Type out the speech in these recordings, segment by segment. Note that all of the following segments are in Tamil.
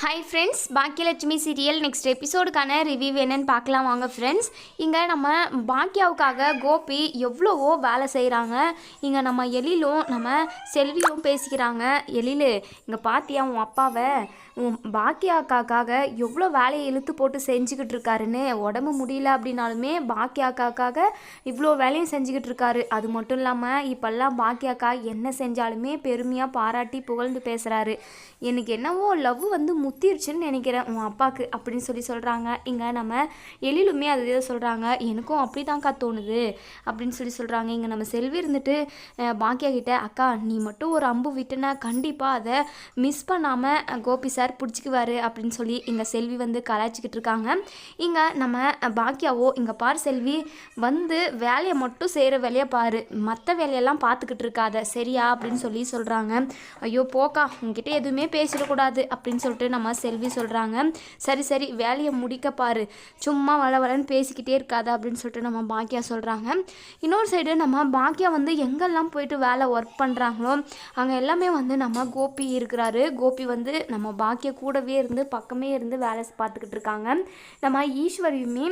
Hi friends Baakiyalakshmi serial next எபிசோடுக்கான review என்னன்னு பார்க்கலாம் வாங்க ஃப்ரெண்ட்ஸ் இங்கே நம்ம பாக்கியாவுக்காக கோபி எவ்வளவோ வேலை செய்கிறாங்க இங்கே நம்ம எழிலும் நம்ம செல்வியும் பேசிக்கிறாங்க. எழிலு இங்கே பாத்தியா உன் அப்பாவை? உன் பாக்கியாக்காக்காக எவ்வளோ வேலையை இழுத்து போட்டு செஞ்சுக்கிட்டு இருக்காருன்னு உடம்பு முடியல அப்படின்னாலுமே பாக்கியாக்காக்காக இவ்வளோ வேலையும் செஞ்சுக்கிட்டு இருக்காரு. அது மட்டும் இல்லாமல் இப்போல்லாம் பாக்கியாக்கா என்ன செஞ்சாலுமே பெருமையாக பாராட்டி புகழ்ந்து பேசுகிறாரு எனக்கு என்னவோ லவ் வந்து முத்திருச்சுன்னு நினைக்கிறேன். உன் அப்பாவுக்கு அப்படின்னு சொல்லி சொல்கிறாங்க இங்கே நம்ம எழிலுமே அது இதை சொல்கிறாங்க எனக்கும் அப்படி தான்க்கா தோணுது அப்படின்னு சொல்லி சொல்கிறாங்க இங்கே நம்ம செல்வி இருந்துட்டு பாக்கியா கிட்ட அக்கா நீ மட்டும் ஒரு அம்பு விட்டுனா கண்டிப்பாக அதை மிஸ் பண்ணாமல் கோபி சார் பிடிச்சிக்குவார் அப்படின்னு சொல்லி இங்கே செல்வி வந்து கலாய்ச்சிக்கிட்டு இருக்காங்க. இங்கே நம்ம பாக்கியாவோ இங்கே பார் செல்வி வந்து வேலையை மட்டும் செய்கிற வேலையை பாரு. மற்ற வேலையெல்லாம் பார்த்துக்கிட்டு இருக்காத. சரியா? அப்படின்னு சொல்லி சொல்கிறாங்க ஐயோ போக்கா உங்ககிட்ட எதுவுமே பேசிடக்கூடாது அப்படின்னு சொல்லிட்டு நம்ம செல்வி சொல்கிறாங்க சரி சரி வேலையை முடிக்க பாரு. சும்மா வள வளன்னு பேசிக்கிட்டே இருக்காத அப்படின்னு சொல்லிட்டு நம்ம பாக்கியா சொல்கிறாங்க இன்னொரு சைடு நம்ம பாக்கியா வந்து எங்கெல்லாம் போயிட்டு வேலை ஒர்க் பண்ணுறாங்களோ அங்கே எல்லாமே வந்து நம்ம கோபி இருக்கிறாரு. கோபி வந்து நம்ம பாக்கியா கூடவே இருந்து பக்கமே இருந்து வேலை பார்த்துக்கிட்டு இருக்காங்க. நம்ம ஈஸ்வரியுமே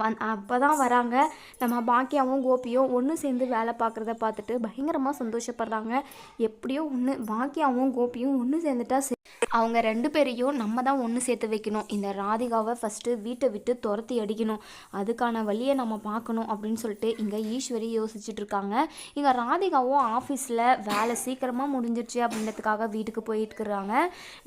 வந் அப்போ தான் வராங்க. நம்ம பாக்கியாவும் கோபியும் ஒன்று சேர்ந்து வேலை பார்க்குறத பார்த்துட்டு பயங்கரமாக சந்தோஷப்படுறாங்க. எப்படியோ ஒன்று பாக்கியாவும் கோபியும் ஒன்று சேர்ந்துட்டா சரி. அவங்க ரெண்டு பேரையும் நம்ம தான் ஒன்று சேர்த்து வைக்கணும். இந்த ராதிகாவை ஃபஸ்ட்டு வீட்டை விட்டு துரத்தி அடிக்கணும். அதுக்கான வழியை நம்ம பார்க்கணும் அப்படின்னு சொல்லிட்டு இங்கே ஈஸ்வரி யோசிச்சுட்டு இருக்காங்க. இங்கே ராதிகாவும் ஆஃபீஸில் வேலை சீக்கிரமாக முடிஞ்சிருச்சு அப்படின்றதுக்காக வீட்டுக்கு போயிட்டு இருக்கிறாங்க.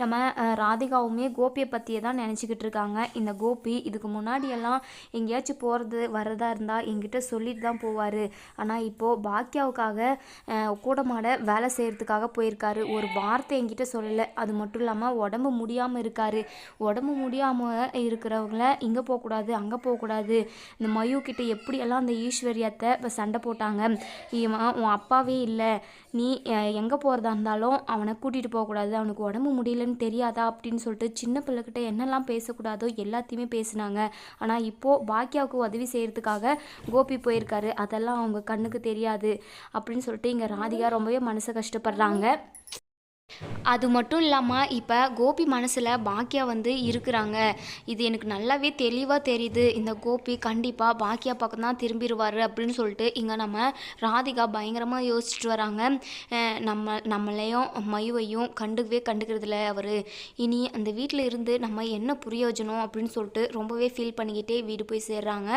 நம்ம ராதிகாவுமே கோபியை பற்றியே தான் நினச்சிக்கிட்டு இருக்காங்க. இந்த கோபி இதுக்கு முன்னாடியெல்லாம் எங்கேயாச்சும் போகிறது வரதா இருந்தால் எங்கிட்ட சொல்லிட்டு தான் போவார். ஆனால் இப்போது பாக்கியாவுக்காக கூட கூடமாட வேலை செய்கிறதுக்காக போயிருக்காரு. ஒரு வார்த்தை என்கிட்ட சொல்லலை. அது மட்டும் இல்லாமல் உடம்பு முடியாமல் இருக்காரு. உடம்பு முடியாமல் இருக்கிறவங்கள இங்கே போகக்கூடாது அங்கே போகக்கூடாது. இந்த மயு கிட்ட எப்படியெல்லாம் அந்த ஈஸ்வரியத்தை இப்போ சண்டை போட்டாங்க? இவன் உன் அப்பாவே இல்லை. நீ எங்கே போகிறதா இருந்தாலும் அவனை கூட்டிகிட்டு போகக்கூடாது அவனுக்கு உடம்பு முடியலன்னு தெரியாதா அப்படின்னு சொல்லிட்டு சின்ன பிள்ளைகிட்ட என்னெல்லாம் பேசக்கூடாதோ எல்லாத்தையுமே பேசினாங்க. ஆனால் இப்போது பாக்கியாவுக்கு உதவி செய்கிறதுக்காக கோபி போயிருக்காரு. அதெல்லாம் அவங்க கண்ணுக்கு தெரியாது அப்படின்னு சொல்லிட்டு இங்கே ராதிகா ரொம்பவே மனசு கஷ்டப்படுறாங்க. அது மட்டும் இல்லாமல் இப்போ கோபி மனசில் பாக்கியா வந்து இருக்கிறாங்க. இது எனக்கு நல்லாவே தெளிவாக தெரியுது. இந்த கோபி கண்டிப்பாக பாக்கியா பக்கம் தான் திரும்பிடுவார் அப்படின்னு சொல்லிட்டு இங்கே நம்ம ராதிகா பயங்கரமாக யோசிச்சுட்டு வராங்க. நம்ம நம்மளையும் மயுவையும் கண்டுக்கவே கண்டுக்கிறதில்ல அவர். இனி அந்த வீட்டில் இருந்து நம்ம என்ன பிரயோஜனம் அப்படின்னு சொல்லிட்டு ரொம்பவே ஃபீல் பண்ணிக்கிட்டே வீடு போய் சேர்றாங்க.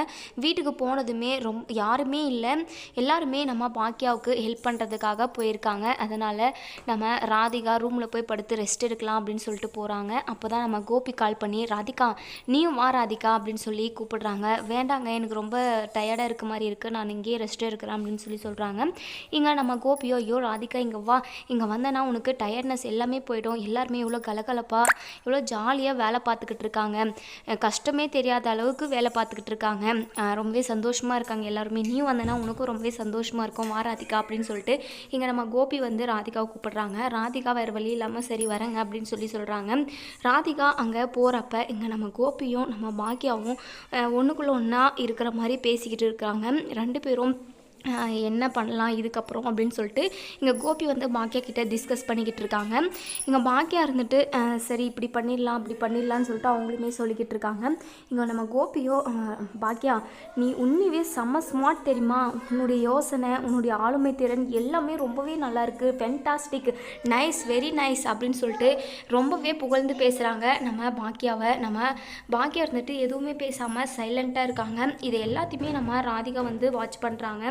வீட்டுக்கு போனதுமே ரொம்ப யாருமே இல்லை. எல்லாருமே நம்ம பாக்கியாவுக்கு ஹெல்ப் பண்ணுறதுக்காக போயிருக்காங்க. அதனால் நம்ம ராதிகா ரூமில் போய் படுத்து ரெஸ்ட் எடுக்கலாம் அப்படின்னு சொல்லிட்டு போகிறாங்க அப்போ தான் நம்ம கோபி கால் பண்ணி ராதிகா நீயும் வா ராதிகா அப்படின்னு சொல்லி கூப்பிடுறாங்க. வேண்டாங்க எனக்கு ரொம்ப டயர்டாக இருக்க மாதிரி இருக்குது நான் இங்கேயே ரெஸ்ட் எடுக்கிறேன் அப்படின்னு சொல்லி சொல்கிறாங்க இங்கே நம்ம கோபியோ ஐயோ ராதிகா இங்கே வா. இங்கே வந்தேன்னா உனக்கு டயர்ட்னஸ் எல்லாமே போயிடும். எல்லாருமே இவ்வளோ கலகலப்பாக இவ்வளோ ஜாலியாக வேலை பார்த்துக்கிட்டு இருக்காங்க. கஷ்டமே தெரியாத அளவுக்கு வேலை பார்த்துக்கிட்டு இருக்காங்க. ரொம்பவே சந்தோஷமாக இருக்காங்க எல்லாருமே. நீயும் வந்தேன்னா உனக்கும் ரொம்பவே சந்தோஷமாக இருக்கும். வா ராதிகா அப்படின்னு சொல்லிட்டு இங்கே நம்ம கோபி வந்து ராதிகாவை கூப்பிடுறாங்க. ராதிகா வேறு வழி இல்லாமல் சரி வரேங்க அப்படின்னு சொல்லி சொல்கிறாங்க ராதிகா அங்கே போகிறப்ப இங்கே நம்ம கோபியும் நம்ம பாக்கியாவும் ஒன்றுக்குள்ளே ஒன்றா இருக்கிற மாதிரி பேசிக்கிட்டு இருக்காங்க. ரெண்டு பேரும் என்ன பண்ணலாம் இதுக்கப்புறம் அப்படின்னு சொல்லிட்டு இங்கே கோபி வந்து பாக்கியா கிட்டே டிஸ்கஸ் பண்ணிக்கிட்டு இருக்காங்க. இங்கே பாக்கியா இருந்துட்டு சரி இப்படி பண்ணிடலாம் அப்படி பண்ணிடலாம்னு சொல்லிட்டு அவங்களுமே சொல்லிக்கிட்டு இருக்காங்க. இங்கே நம்ம கோபியோ பாக்கியா நீ உண்மையே செம்ம ஸ்மார்ட் தெரியுமா? உன்னுடைய யோசனை உன்னுடைய ஆளுமை திறன் எல்லாமே ரொம்பவே நல்லாயிருக்கு ஃபென்டாஸ்டிக் நைஸ் வெரி நைஸ் அப்படின்னு சொல்லிட்டு ரொம்பவே புகழ்ந்து பேசுகிறாங்க நம்ம பாக்கியாவை நம்ம பாக்கியா இருந்துட்டு எதுவுமே பேசாமல் சைலண்ட்டாக இருக்காங்க. இது எல்லாத்தையுமே நம்ம ராதிகா வந்து வாட்ச் பண்ணுறாங்க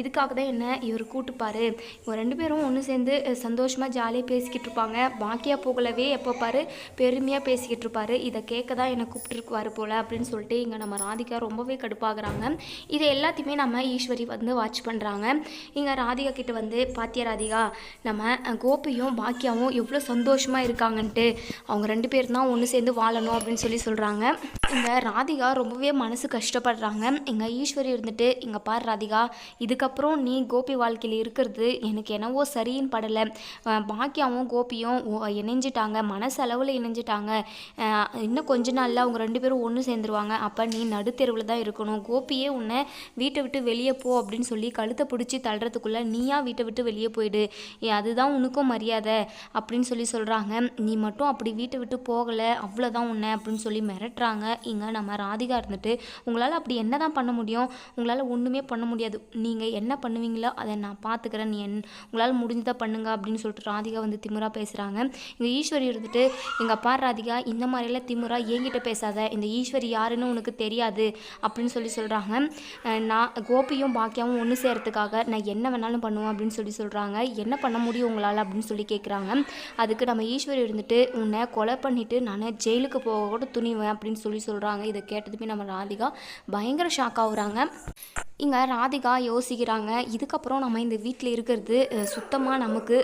இதுக்காக தான் என்ன இவர் கூட்டுப்பாரு. இவங்க ரெண்டு பேரும் ஒன்று சேர்ந்து சந்தோஷமாக ஜாலியாக பேசிக்கிட்டு இருப்பாங்க. பாக்கியா போகலவே எப்போ பாரு பெருமையாக பேசிக்கிட்டு இருப்பாரு. இதை கேட்க தான் என்னை கூப்பிட்டுருக்குவாரு போல் அப்படின்னு சொல்லிட்டு இங்கே நம்ம ராதிகா ரொம்பவே கடுப்பாகிறாங்க. இது எல்லாத்தையுமே நம்ம ஈஸ்வரி வந்து வாட்ச் பண்ணுறாங்க இங்கே ராதிகா கிட்ட வந்து பாத்தியா ராதிகா நம்ம கோபியும் பாக்கியாவும் எவ்வளோ சந்தோஷமாக இருக்காங்கன்ட்டு அவங்க ரெண்டு பேரும் தான் ஒன்று சேர்ந்து வாழணும் அப்படின்னு சொல்லி சொல்கிறாங்க இங்கே ராதிகா ரொம்பவே மனசு கஷ்டப்படுறாங்க. எங்கள் ஈஸ்வரி இருந்துட்டு இங்கே பார் ராதிகா இதுக்கப்புறம் நீ கோபி வாழ்க்கையில் இருக்கிறது எனக்கு என்னவோ சரின்னு படலை. பாக்கியாவும் கோபியும் இணைஞ்சிட்டாங்க மனசளவில் இணைஞ்சிட்டாங்க. இன்னும் கொஞ்ச நாளில் அவங்க ரெண்டு பேரும் ஒன்று சேர்ந்துருவாங்க. அப்போ நீ நடுத்தெருவில் தான் இருக்கணும். கோபியே உன்னை வீட்டை விட்டு வெளியே போ அப்படின்னு சொல்லி கழுத்தை பிடிச்சி தள்ளுறதுக்குள்ளே நீயா வீட்டை விட்டு வெளியே போயிடு. அதுதான் உனக்கும் மரியாதை அப்படின்னு சொல்லி சொல்கிறாங்க நீ மட்டும் அப்படி வீட்டை விட்டு போகலை அவ்வளோதான் உன்னை அப்படின்னு சொல்லி மிரட்டுறாங்க. இங்கே நம்ம ராதிகா இருந்துட்டு உங்களால் அப்படி என்ன தான் பண்ண முடியும்? உங்களால் ஒன்றுமே பண்ண முடியாது. நீங்கள் என்ன பண்ணுவீங்களோ அதை நான் பார்த்துக்கிறேன் நீ என் உங்களால் முடிஞ்சதை பண்ணுங்க அப்படின்னு சொல்லிட்டு ராதிகா வந்து திமுறா பேசுகிறாங்க இங்கே ஈஸ்வரி இருந்துட்டு எங்கள் அப்பா ராதிகா இந்த மாதிரிலாம் திமுறா என்கிட்ட பேசாத. இந்த ஈஸ்வரி யாருன்னு உனக்கு தெரியாது. அப்படின்னு சொல்லி சொல்கிறாங்க நான் கோபியும் பாக்கியாவும் ஒன்று சேர்த்துக்காக நான் என்ன வேணாலும் பண்ணுவேன் அப்படின்னு சொல்லி சொல்கிறாங்க என்ன பண்ண முடியும் உங்களால் அப்படின்னு சொல்லி கேட்குறாங்க அதுக்கு நம்ம ஈஸ்வரி இருந்துட்டு உன்னை கொலை பண்ணிவிட்டு நான் ஜெயிலுக்கு போக கூட துணிவேன் அப்படின்னு சொல்லி சொல்கிறாங்க இதை கேட்டதுமே நம்ம ராதிகா பயங்கர ஷாக் ஆகுறாங்க. இங்கே ராதிகா யோசிக்கிறாங்க. இதுக்கப்புறம் நம்ம இந்த வீட்டில் இருக்கிறது சுத்தமாக நமக்கு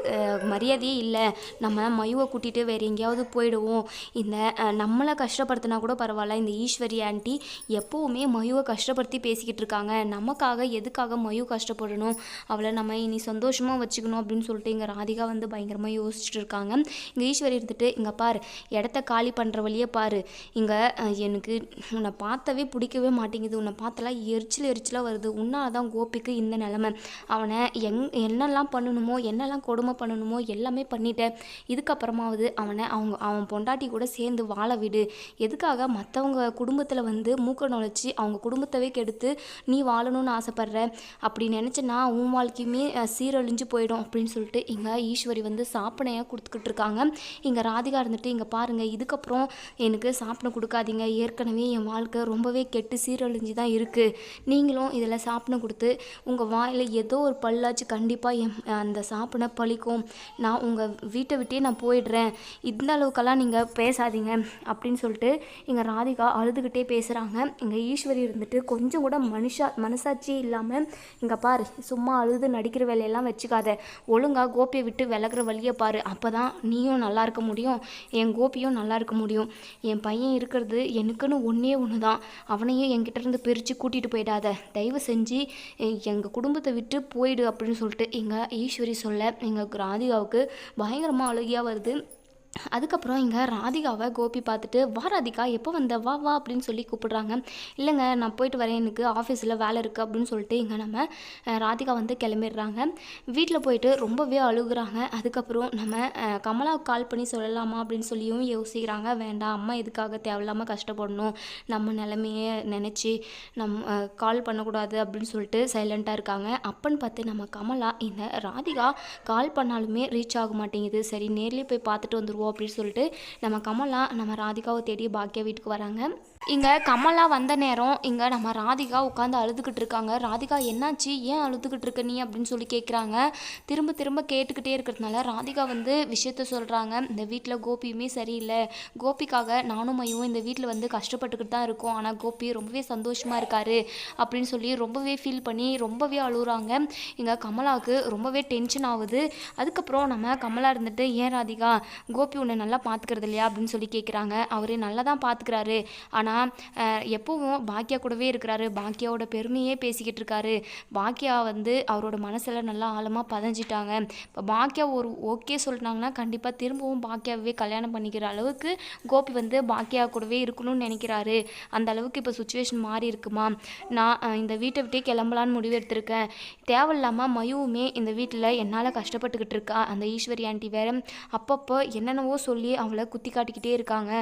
மரியாதையே இல்லை. நம்ம மயுவை கூட்டிகிட்டு வேறு எங்கேயாவது போயிடுவோம். இந்த நம்மளை கஷ்டப்படுத்தினா கூட பரவாயில்ல. இந்த ஈஸ்வரி ஆண்டி எப்போவுமே மயுவை கஷ்டப்படுத்தி பேசிக்கிட்டு இருக்காங்க. நமக்காக எதுக்காக மயு கஷ்டப்படணும்? அவளை நம்ம இனி சந்தோஷமாக வச்சுக்கணும் அப்படின்னு சொல்லிட்டு இங்கே ராதிகா வந்து பயங்கரமாக யோசிச்சுட்டு இருக்காங்க. இங்கே ஈஸ்வரி இருந்துட்டு இங்கே பாரு இடத்த காலி பண்ணுற வழியே பாரு. இங்கே எனக்கு உன்னை பார்த்தவே பிடிக்கவே மாட்டேங்குது. உன்னை பார்த்தலாம் எரிச்சல் எரிச்சலாக வருது. உன்னால தான் கோபிக்கு இந்த நிலமை. அவனை எங் என்னெல்லாம் பண்ணணுமோ என்னெல்லாம் கொடுமை பண்ணணுமோ எல்லாமே பண்ணிட்டேன். இதுக்கப்புறமாவது அவனை அவங்க அவன் பொண்டாட்டி கூட சேர்ந்து வாழ விடு. எதுக்காக மற்றவங்க குடும்பத்தில் வந்து மூக்க நுழைச்சி அவங்க குடும்பத்தவே கெடுத்து நீ வாழணும்னு ஆசைப்பட்ற? அப்படி நினச்சேன்னா உன் வாழ்க்கையுமே சீரழிஞ்சு போயிடும் அப்படின்னு சொல்லிட்டு இங்கே ஈஸ்வரி வந்து சாப்பினையாக கொடுத்துக்கிட்டு இருக்காங்க. இங்கே ராதிகா இருந்துட்டு இங்கே பாருங்கள் இதுக்கப்புறம் எனக்கு சாப்பிட கொடுக்காதீங்க. ஏற்கனவே என் வாழ்க்கை ரொம்பவே கெட்டு சீரழிஞ்சு தான் இருக்குது நீங்களும் இதில் சாப்பிட கொடுத்து உங்கள் வாயில் ஏதோ ஒரு பல்லாச்சு கண்டிப்பாக என் அந்த சாப்பிட பழிக்கும். நான் உங்கள் வீட்டை விட்டே நான் போயிடுறேன். இந்த அளவுக்கெல்லாம் நீங்கள் பேசாதீங்க அப்படின்னு சொல்லிட்டு இங்கே ராதிகா அழுதுகிட்டே பேசுகிறாங்க இங்கே ஈஸ்வரி இருந்துட்டு கொஞ்சம் கூட மனுஷா மனசாட்சியே இல்லாமல் இங்கே பார் சும்மா அழுது நடிக்கிற வேலையெல்லாம் வச்சுக்காத. ஒழுங்காக கோபியை விட்டு விலகிற வழியை பாரு. அப்போ தான் நீயும் நல்லா இருக்க முடியும். என் கோபியும் நல்லா இருக்க முடியும். என் பையன் இருக்கிறது எனக்குன்னு ஒன்றே ஒன்று தான் அவனையும் என்கிட்ட இருந்து பிரித்து கூட்டிகிட்டு போயிடாத. தயவு செஞ்சு எங்கள் குடும்பத்தை விட்டு போயிடு அப்படின்னு சொல்லிட்டு எங்கள் ஈஸ்வரி சொல்ல எங்கள் ராதிகாவுக்கு பயங்கரமாக அழுகியாக வருது. அதுக்கப்புறம் இங்கே ராதிகாவை கோபி பார்த்துட்டு வா ராதிகா எப்போ வந்த? வா வா அப்படின்னு சொல்லி கூப்பிடுறாங்க. இல்லைங்க நான் போயிட்டு வரேன். எனக்கு ஆஃபீஸில் வேலை இருக்குது அப்படின்னு சொல்லிட்டு இங்கே நம்ம ராதிகா வந்து கிளம்பிடுறாங்க. வீட்டில் போயிட்டு ரொம்பவே அழுகுறாங்க. அதுக்கப்புறம் நம்ம கமலா கமலாவுக்கு கால் பண்ணி சொல்லலாமா அப்படின்னு சொல்லியும் யோசிக்கிறாங்க. வேண்டாம் அம்மா எதுக்காக தேவையில்லாமல் கஷ்டப்படணும்? நம்ம நிலமையே நினச்சி நம்ம கால் பண்ணக்கூடாது அப்படின்னு சொல்லிட்டு சைலண்ட்டாக இருக்காங்க. அப்பன்னு பார்த்து நம்ம கமலா இந்த ராதிகா கால் பண்ணாலுமே ரீச் ஆக மாட்டேங்குது. சரி நேர்லேயே போய் பார்த்துட்டு வந்துடுவோம் போவோம் அப்படின்னு சொல்லிட்டு நம்ம கமலா நம்ம ராதிகாவை தேடி பாக்கியா வீட்டுக்கு வராங்க. இங்கே கமலா வந்த நேரம் இங்கே நம்ம ராதிகா உட்காந்து அழுதுகிட்டு இருக்காங்க. ராதிகா என்னாச்சு? ஏன் அழுதுகிட்டு இருக்க நீ? அப்படின்னு சொல்லி கேட்குறாங்க திரும்ப திரும்ப கேட்டுக்கிட்டே இருக்கிறதுனால ராதிகா வந்து விஷயத்த சொல்கிறாங்க இந்த வீட்டில் கோபியுமே சரியில்லை. கோபிக்காக நானும் மையும் இந்த வீட்டில் வந்து கஷ்டப்பட்டுக்கிட்டு தான் இருக்கோம். ஆனால் கோபி ரொம்பவே சந்தோஷமாக இருக்காரு. அப்படின்னு சொல்லி ரொம்பவே ஃபீல் பண்ணி ரொம்பவே அழுகுறாங்க. இங்கே கமலாவுக்கு ரொம்பவே டென்ஷன் ஆகுது. அதுக்கப்புறம் நம்ம கமலா இருந்துட்டு ஏன் ராதிகா? கோபி உன்னை நல்லா பார்த்துக்கிறது இல்லையா? அப்படின்னு சொல்லி கேட்குறாங்க அவர் நல்லா தான் பார்த்துக்கிறாரு ஆனால் எப்பவும் பாக்கியா கூடவே இருக்கிறாரு. பாக்கியாவோட பெருமையே பேசிக்கிட்டு இருக்காரு. பாக்கியா வந்து அவரோட மனசில் நல்லா ஆழமாக பதஞ்சிட்டாங்க. இப்போ பாக்கியா ஒரு ஓகே சொல்லிட்டாங்கன்னா கண்டிப்பாக திரும்பவும் பாக்கியாவே கல்யாணம் பண்ணிக்கிற அளவுக்கு கோபி வந்து பாக்கியா கூடவே இருக்கணும்னு நினைக்கிறாரு. அந்த அளவுக்கு இப்போ சுச்சுவேஷன் மாறி இருக்குமா? நான் இந்த வீட்டை விட்டே கிளம்பலான்னு முடிவு எடுத்திருக்கேன். தேவையில்லாமல் மயுவுமே இந்த வீட்டில் என்னால் கஷ்டப்பட்டுக்கிட்டு இருக்கா? அந்த ஈஸ்வரி ஆண்டி வேற அப்பப்போ என்னென்னவோ சொல்லி அவளை குத்தி காட்டிக்கிட்டே இருக்காங்க.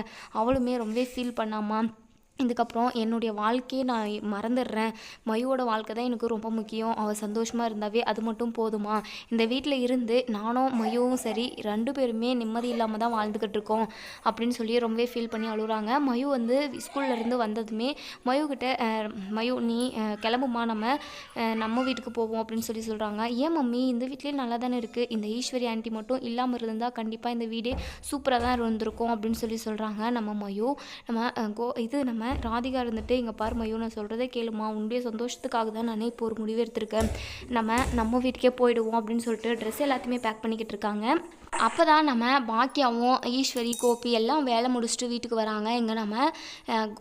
அவளுமே ரொம்பவே ஃபீல் பண்ணாமா? இதுக்கப்புறம் என்னுடைய வாழ்க்கையை நான் மறந்துடுறேன். மயுவோட வாழ்க்கை தான் எனக்கு ரொம்ப முக்கியம். அவள் சந்தோஷமாக இருந்தாவே அது மட்டும் போதுமா? இந்த வீட்டில் இருந்து நானும் மயுவும் சரி ரெண்டு பேருமே நிம்மதி இல்லாமல் தான் வாழ்ந்துக்கிட்டு இருக்கோம். அப்படின்னு சொல்லி ரொம்பவே ஃபீல் பண்ணி அழுகுறாங்க மயு வந்து ஸ்கூல்ல இருந்து வந்ததுமே மயுக்கிட்ட மயு நீ கிளம்புமா நம்ம நம்ம வீட்டுக்கு போவோம் அப்படின்னு சொல்லி சொல்கிறாங்க ஏன் மம்மி? இந்த வீட்லேயே நல்லா தானே இருக்குது இந்த ஈஸ்வரி ஆண்டி மட்டும் இல்லாமல் இருந்தால் கண்டிப்பாக இந்த வீடே சூப்பராக தான் இருந்திருக்கும் அப்படின்னு சொல்லி சொல்கிறாங்க நம்ம மயு. நம்ம கோ இது நம்ம ராதிகா இருந்துட்டு இங்கே பாரு மையோ நான் சொல்கிறதே கேளுமா. உன்னுடைய சந்தோஷத்துக்காக தான் நானே இப்போ ஒரு முடிவு எடுத்திருக்கேன். நம்ம நம்ம வீட்டுக்கே போயிடுவோம் அப்படின்னு சொல்லிட்டு ட்ரெஸ் எல்லாத்தையுமே பேக் பண்ணிக்கிட்டு இருக்காங்க. அப்போ தான் நம்ம பாக்கியாவும் ஈஸ்வரி கோபி எல்லாம் வேலை முடிச்சுட்டு வீட்டுக்கு வராங்க. இங்கே நம்ம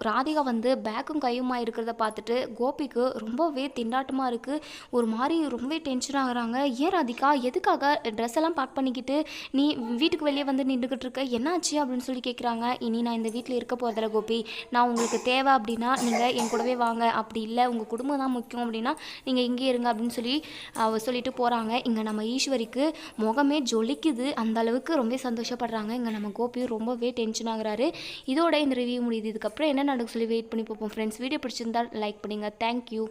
ராதிகா வந்து பேக்கும் கையுமா இருக்கிறத பார்த்துட்டு கோபிக்கு ரொம்பவே திண்டாட்டமாக இருக்குது ஒரு மாதிரி ரொம்பவே டென்ஷன் ஆகுறாங்க. ஏன் ராதிகா? எதுக்காக ட்ரெஸ் எல்லாம் பேக் பண்ணிக்கிட்டு நீ வீட்டுக்கு வெளியே வந்து நின்றுக்கிட்டு இருக்க? என்னாச்சு? அப்படின்னு சொல்லி கேட்குறாங்க இனி நான் இந்த வீட்டில் இருக்க போகிறதில்ல கோபி. நான் உங்களுக்கு தேவை அப்படின்னா நீங்கள் என் கூடவே வாங்க. அப்படி இல்லை. உங்கள் குடும்பம் தான் முக்கியம் அப்படின்னா நீங்கள் இங்கே இருங்க அப்படின்னு சொல்லி சொல்லிட்டு போகிறாங்க இங்கே நம்ம ஈஸ்வரிக்கு முகமே ஜொலிக்குது. அந்த அளவுக்கு ரொம்ப சந்தோஷப்படுறாங்க. இங்கே நம்ம கோபியும் ரொம்பவே டென்ஷன் ஆகுறாரு. இதோட இந்த ரிவ்யூ முடியுது. இதுக்கப்புறம் என்ன நடக்கும் சொல்லி வெயிட் பண்ணி பார்ப்போம். ஃப்ரெண்ட்ஸ் வீடியோ பிடிச்சிருந்தா லைக் பண்ணுங்கள் தேங்க்யூ